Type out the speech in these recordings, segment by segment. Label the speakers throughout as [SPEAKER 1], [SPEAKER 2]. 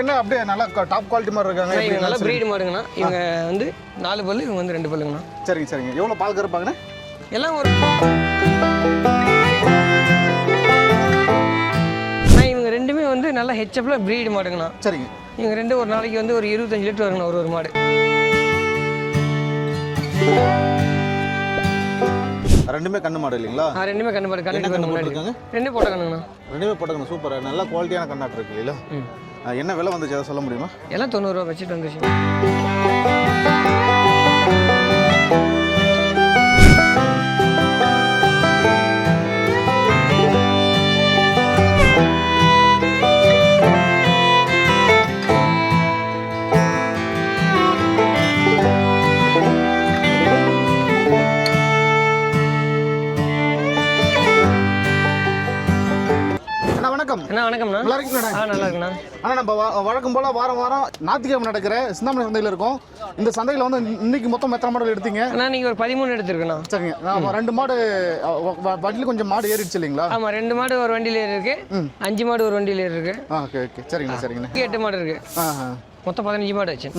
[SPEAKER 1] என்ன அப்படியே நல்லா டாப் குவாலிட்டி மாதிரி இருக்காங்க
[SPEAKER 2] இவங்க நல்லா. ப்ரீடு மாடுங்கண்ணா இவங்க வந்து நாலு பல்லு இவங்க வந்து ரெண்டு பல்லுங்கண்ணா.
[SPEAKER 1] சரிங்க சரிங்க. எவ்வளோ பால் கறப்பாங்கண்ணே?
[SPEAKER 2] எல்லாம் ஒரு நல்லா ஹெச்எப்ல ப்ரீடு மாடுங்கண்ணா.
[SPEAKER 1] சரிங்க.
[SPEAKER 2] இவங்க ரெண்டு ஒரு நாளைக்கு வந்து ஒரு இருபத்தஞ்சு லிட்டர் வருங்கண்ணா ஒரு ஒரு மாடு.
[SPEAKER 1] ரெண்டுமே கண்ணு மாடு இல்லைங்களா?
[SPEAKER 2] ஆ ரெண்டுமே கண்ணு மாடு கண்ணு
[SPEAKER 1] கண்ணு
[SPEAKER 2] முன்னாடி
[SPEAKER 1] போட்டிருக்காங்க?
[SPEAKER 2] ரெண்டு போட்ட கண்ணுங்கண்ணா
[SPEAKER 1] ரெண்டுமே போட்டுக்கணும் சூப்பர். நல்ல குவாலிட்டியான கண்ணாட்டு இருக்கு இல்லைங்களா என்ன விலை வந்துச்சு? அதை சொல்ல முடியுமா?
[SPEAKER 2] எல்லாம் தொண்ணூறுரூவா வச்சுட்டு வந்துச்சு. வணக்கம்ண்ணா
[SPEAKER 1] நல்லா இருக்கீங்களா
[SPEAKER 2] ஆ நல்லா இருக்குண்ணா.
[SPEAKER 1] ஆனால் நம்ம வழக்கம் போல் வாரம் வாரம் ஞாயிற்றுக்கிழமை நடக்கிற சிந்தாமணி சந்தையில் இருக்கோம். இந்த சந்தையில் வந்து இன்னைக்கு மொத்தம் எத்தனை மாடல் எடுத்தீங்க?
[SPEAKER 2] அண்ணா நீங்கள் ஒரு பதிமூணு எடுத்துருக்கண்ணா.
[SPEAKER 1] சரிங்க. நான் ரெண்டு மாடு வண்டியில் கொஞ்சம் மாடு ஏறிடுச்சு இல்லைங்களா?
[SPEAKER 2] ஆமாம் ரெண்டு மாடு ஒரு வண்டியில் இருக்கு அஞ்சு மாடு ஒரு வண்டியில் இருக்கு
[SPEAKER 1] ஆ ஓகே ஓகே. சரிங்கண்ணா சரிங்கண்ணா.
[SPEAKER 2] எட்டு மாடு இருக்கு. மொத்தம் பதினஞ்சு மாடு ஆச்சு.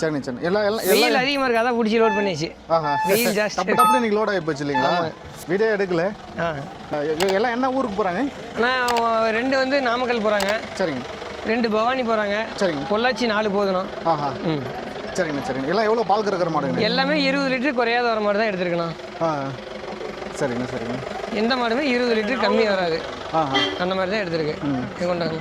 [SPEAKER 1] சரிண்ணே சரிண்ணே எல்லாம் எல்லாம்
[SPEAKER 2] வெயில் அதிகமாக இருக்கு? அதான் பிடிச்சி லோட் பண்ணியாச்சு.
[SPEAKER 1] ஆஹா.
[SPEAKER 2] வெயில் ஜாஸ்தி
[SPEAKER 1] டப்பு டப்புனு இன்னைக்கு லோட் ஆகி போச்சு இல்லைங்களா? வீடியோ எடுக்கல. எல்லாம் என்ன ஊருக்கு போகிறாங்க
[SPEAKER 2] அவங்க ரெண்டு வந்து நாமக்கல் போகிறாங்க
[SPEAKER 1] சரிங்க.
[SPEAKER 2] ரெண்டு பவானி போகிறாங்க
[SPEAKER 1] சரிங்க.
[SPEAKER 2] பொள்ளாச்சி நாலு போதுணும்
[SPEAKER 1] ஆஹா.
[SPEAKER 2] ம்.
[SPEAKER 1] சரிங்கண்ணா சரிங்க. எல்லாம் எவ்வளோ பால் கறக்கிற மாடுங்க
[SPEAKER 2] எல்லாமே இருபது லிட்டர் குறையாத வர மாடு தான் எடுத்துருக்கணும்
[SPEAKER 1] ஆ. சரிங்கண்ணா சரிங்க.
[SPEAKER 2] எந்த மாடுமே இருபது லிட்டர் கம்மி வராது. அந்த மாதிரி தான் எடுத்திருக்கு இது கொண்டாங்க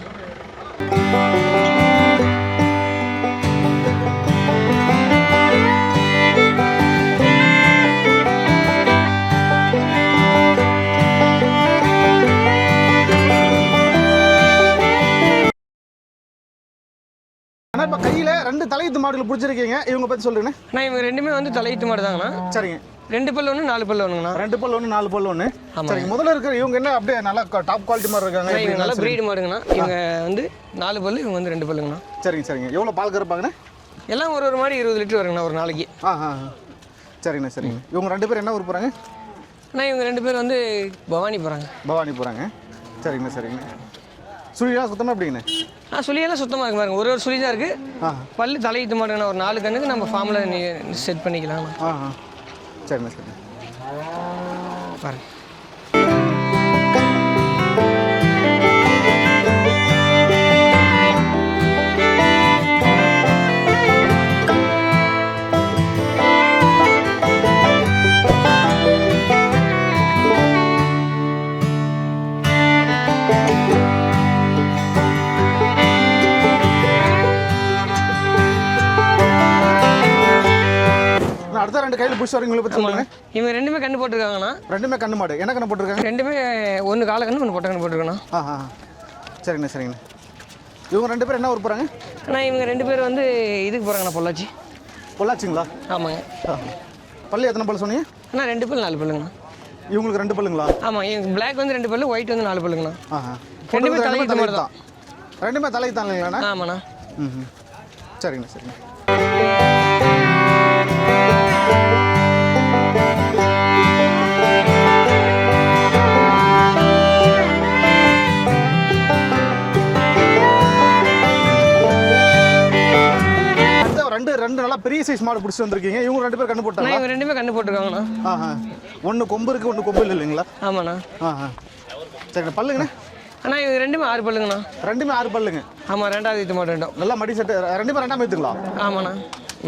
[SPEAKER 1] இப்போ கையில் ரெண்டு தலையத்து மாடுகள் பிடிச்சிருக்கீங்க. இவங்க பற்றி சொல்லுங்கண்ணே.
[SPEAKER 2] அண்ணா இவங்க ரெண்டுமே வந்து தலையீத்து மாடு தாங்கண்ணா
[SPEAKER 1] சரிங்க.
[SPEAKER 2] ரெண்டு பல்லு ஒன்று நாலு பல்லு ஒன்றுங்கண்ணா
[SPEAKER 1] ரெண்டு பல் ஒன்று நாலு பல் ஒன்று. சரிங்க. முதல்ல இருக்கிற இவங்க என்ன அப்படியே நல்லா டாப் குவாலிட்டி மாதிரி இருக்காங்க?
[SPEAKER 2] இவங்க நல்லா. ப்ரீடு மாடுங்கண்ணா. இவங்க வந்து நாலு பல்லு இவங்க வந்து ரெண்டு பல்லுங்கண்ணா.
[SPEAKER 1] சரிங்க சரிங்க. எவ்வளோ பால் கறப்பாங்கண்ணே
[SPEAKER 2] எல்லாம் ஒரு ஒரு மாடு இருபது லிட்டர் வருங்கண்ணா ஒரு நாளைக்கு.
[SPEAKER 1] ஆ ஆ ஆ. சரிங்கண்ணா சரிங்க இவங்க ரெண்டு பேரும் என்ன ஊர் போகிறாங்க
[SPEAKER 2] அண்ணா இவங்க ரெண்டு பேர் வந்து பவானி போகிறாங்க
[SPEAKER 1] பவானி போகிறாங்க சரிங்கண்ணா சரிங்கண்ணா. சுழிலாம் சுத்தமாக எப்படிங்கண்ணே?
[SPEAKER 2] ஆ சுழியெல்லாம் சுத்தமாக இருக்கு பாருங்க. ஒரு ஒரு சுழி தான் இருக்குது பல்லு தலையீத்து மாடுங்கண்ணா ஒரு நாலு கண்ணுக்கு நம்ம ஃபார்மில் செட் பண்ணிக்கலாம்.
[SPEAKER 1] சரிண்ணா சரிண்ணா.
[SPEAKER 2] பாருங்க.
[SPEAKER 1] கையில் புஷ் வரீங்களா பற்றி சொல்லுங்க.
[SPEAKER 2] இவங்க ரெண்டுமே கண்ணு போட்டிருக்காங்கண்ணா.
[SPEAKER 1] ரெண்டுமே கண்ணு மாடு. என்ன கண்ணு போட்டிருக்காங்க?
[SPEAKER 2] ரெண்டுமே ஒன்று கால கண்ணு ஒன்று பொட்டை கண்ணு போட்டிருக்கண்ணா.
[SPEAKER 1] ஆ ஆ சரிங்கண்ணா சரிங்கண்ணா. இவங்க ரெண்டு பேரும் என்ன ஊர் போகிறாங்க
[SPEAKER 2] அண்ணா இவங்க ரெண்டு பேர் வந்து இதுக்கு போகிறாங்கண்ணா பொள்ளாச்சி.
[SPEAKER 1] பொள்ளாச்சிங்களா?
[SPEAKER 2] ஆமாங்க.
[SPEAKER 1] பள்ளி எத்தனை பல் சொன்னீங்க?
[SPEAKER 2] அண்ணா ரெண்டு பல்லு நாலு பல்லுங்கண்ணா.
[SPEAKER 1] இவங்களுக்கு ரெண்டு பல்லுங்களா?
[SPEAKER 2] ஆமாம் எங்க பிளாக் வந்து ரெண்டு பல்லு ஒயிட் வந்து நாலு பல்லுங்கண்ணா.
[SPEAKER 1] ஆஹா
[SPEAKER 2] ரெண்டுமே தலையீத்து மாதிரி
[SPEAKER 1] தான். ரெண்டுமே தலை தான் இல்லைங்களாண்ணா?
[SPEAKER 2] ஆமாண்ணா.
[SPEAKER 1] ம் ம். சரிங்கண்ணா. ரெண்டு நல்லா பெரிய சைஸ் மாடு பிடிச்சி வந்திருக்கீங்க. இவங்க ரெண்டு பேர் கண்ணு
[SPEAKER 2] அண்ணா
[SPEAKER 1] போட்டாங்களா
[SPEAKER 2] இவங்க ரெண்டுமே கண்ணு போட்டிருக்காங்கண்ணா
[SPEAKER 1] ஆஹா. ஒன்று கொம்பு இருக்கு ஒன்று கொம்பு இல்லை இல்லைங்களா?
[SPEAKER 2] ஆமாண்ணா.
[SPEAKER 1] ஆஹா. சரிண்ணா பல்லுங்கண்ணே.
[SPEAKER 2] அண்ணா இவங்க ரெண்டுமே ஆறு பல்லுங்கண்ணா.
[SPEAKER 1] ரெண்டுமே ஆறு பல்லுங்க.
[SPEAKER 2] ஆமாம் ரெண்டாவது இது மாடு ரெண்டும்.
[SPEAKER 1] நல்லா மடி செட்டு ரெண்டு பேரும் ரெண்டாம் ஏற்றுங்களா
[SPEAKER 2] ஆமாண்ணா.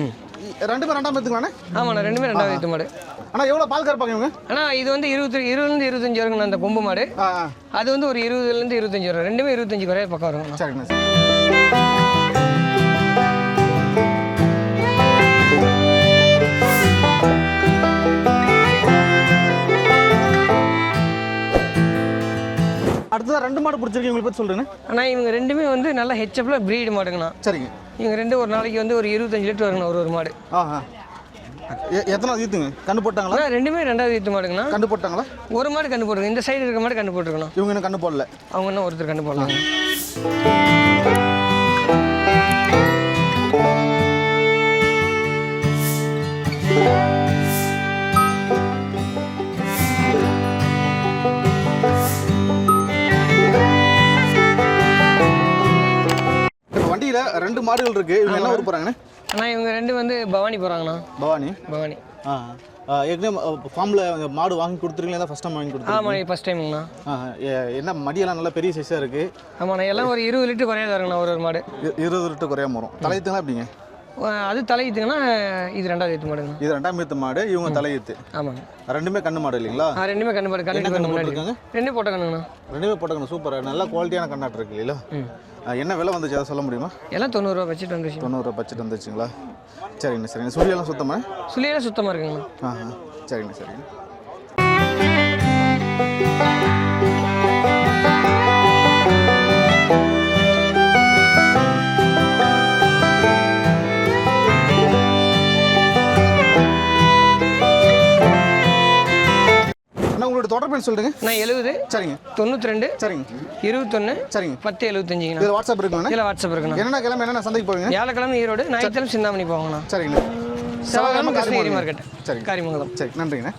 [SPEAKER 2] ம்.
[SPEAKER 1] ரெண்டு பேரும் ரெண்டாம் ஏற்றுங்களாண்ணே
[SPEAKER 2] ஆமாண்ணா ரெண்டுமே ரெண்டாவது இது மாடு.
[SPEAKER 1] ஆனால் எவ்வளோ பால் கறப்பாங்க இவங்க?
[SPEAKER 2] அண்ணா இது வந்து இருபத்தி இருபதுலேருந்து இருபத்தஞ்சி வருங்கண்ணா அந்த கொம்பு மாடு. அது வந்து ஒரு இருபதுலேருந்து இருபத்தஞ்சி வரும். ரெண்டுமே இருபத்தஞ்சி குறைய பக்கம் வருங்கண்ணா.
[SPEAKER 1] சரிங்கண்ணா. அடுத்ததான் ரெண்டு மாடு பிடிச்சிருக்கீங்க பற்றி சொல்கிறேன்னு
[SPEAKER 2] அண்ணா இவங்க ரெண்டுமே வந்து நல்லா ஹெச்எப்ல ப்ரீடு மாடுங்கண்ணா.
[SPEAKER 1] சரிங்க.
[SPEAKER 2] இவங்க ரெண்டு ஒரு நாளைக்கு வந்து ஒரு இருபத்தஞ்சு லிட்டர் வருங்கண்ணா ஒரு ஒரு மாடு.
[SPEAKER 1] ஆஹா. எ- எத்தனை ஈத்துங்க? கண்ணு போட்டாங்களா?
[SPEAKER 2] ரெண்டுமே ரெண்டாவது ஈத்து மாடுங்கண்ணா.
[SPEAKER 1] கண்ணு போட்டாங்களா?
[SPEAKER 2] ஒரு மாடு கண்ணு போட்டுருங்க இந்த சைடு இருக்க மாடு கண்ணு போட்டுருக்கணும்
[SPEAKER 1] இவங்க இன்னும் கண்ணு போடல.
[SPEAKER 2] அவங்க இன்னும் ஒருத்தர் கண்ணு போடலாங்க
[SPEAKER 1] ரெண்டு மாடுகள் இருக்கு. இவங்க என்ன ஊர் போகிறாங்கண்ணே
[SPEAKER 2] அண்ணா இவங்க ரெண்டு வந்து பவானி போகிறாங்கண்ணா
[SPEAKER 1] பவானி?
[SPEAKER 2] பவானி.
[SPEAKER 1] ஆ ஏற்கனவே ஃபார்மில் மாடு வாங்கி கொடுத்துருக்கீங்களா? ஃபஸ்ட் டைம் வாங்கி கொடுத்துருக்கீங்க
[SPEAKER 2] ஆமாண்ணா ஃபஸ்ட் டைமுங்கண்ணா
[SPEAKER 1] என்ன மடியெல்லாம் நல்லா பெரிய சைஸாக இருக்குது
[SPEAKER 2] ஆமாண்ணா எல்லாம் ஒரு இருபது லிட்டர் குறையாது வருங்கண்ணா ஒரு ஒரு மாடு.
[SPEAKER 1] இருபது லிட்டர் குறையாம வரும். தலையத்துங்களா எப்படிங்க
[SPEAKER 2] அது தலையுதுங்கன்னா இது ரெண்டாவது எட்டு மாடுங்கண்ணா
[SPEAKER 1] இது ரெண்டாம் ஏத்து மாடு இவங்க தலையீத்து.
[SPEAKER 2] ஆமாங்க.
[SPEAKER 1] ரெண்டுமே கண்ணு மாடு இல்லைங்களா?
[SPEAKER 2] ஆ ரெண்டுமே கண்ணு மாடு கண்ணு
[SPEAKER 1] கண்ணு போட்டிருக்காங்க?
[SPEAKER 2] ரெண்டும் போட்ட கண்ணுங்கண்ணா.
[SPEAKER 1] ரெண்டுமே போட்டுக்கணும் சூப்பர். நல்ல குவாலிட்டியான கண்ணாட்டு இருக்கு ஆ, என்ன விலை வந்துச்சு? அதை சொல்ல முடியுமா?
[SPEAKER 2] எல்லாம் தொண்ணூறுரூவா வச்சுட்டு வந்துருச்சு
[SPEAKER 1] தொண்ணூறு பட்ஜெட் வந்துச்சுங்களா? சரிங்கண்ணா சரிங்க. சுழியெல்லாம் சுத்தமா?
[SPEAKER 2] சுழியெல்லாம் சுத்தமாக இருக்குங்கண்ணா.
[SPEAKER 1] ஆ ஆ. சரிங்கண்ணா சரிங்க. எண் சொல்லுங்க.
[SPEAKER 2] நான் எழுபது
[SPEAKER 1] சரிங்க.
[SPEAKER 2] தொண்ணூற்றி ரெண்டு
[SPEAKER 1] சரிங்க.
[SPEAKER 2] இருபத்தொன்று
[SPEAKER 1] சரிங்க.
[SPEAKER 2] பத்து எழுபத்தஞ்சுங்கண்ணா
[SPEAKER 1] இதில் வாட்ஸ்அப் இருக்குங்கண்ணா
[SPEAKER 2] இதில் வாட்ஸ்அப் இருக்குண்ணா.
[SPEAKER 1] என்னென்ன கிழமை என்னென்ன சந்தைக்கு போவீங்க?
[SPEAKER 2] வியாழக்கிழமை ஈரோடு ஞாயிற்றுக்கிழமை சிந்தாமணி போவாங்கண்ணா.
[SPEAKER 1] சரிங்கண்ணா
[SPEAKER 2] செவ்வாய்க்கிழமை கிருஷ்ணகிரி மார்க்கெட்
[SPEAKER 1] சரிங்க.
[SPEAKER 2] காரிமங்கலம்.
[SPEAKER 1] சரி நன்றிங்கண்ணா.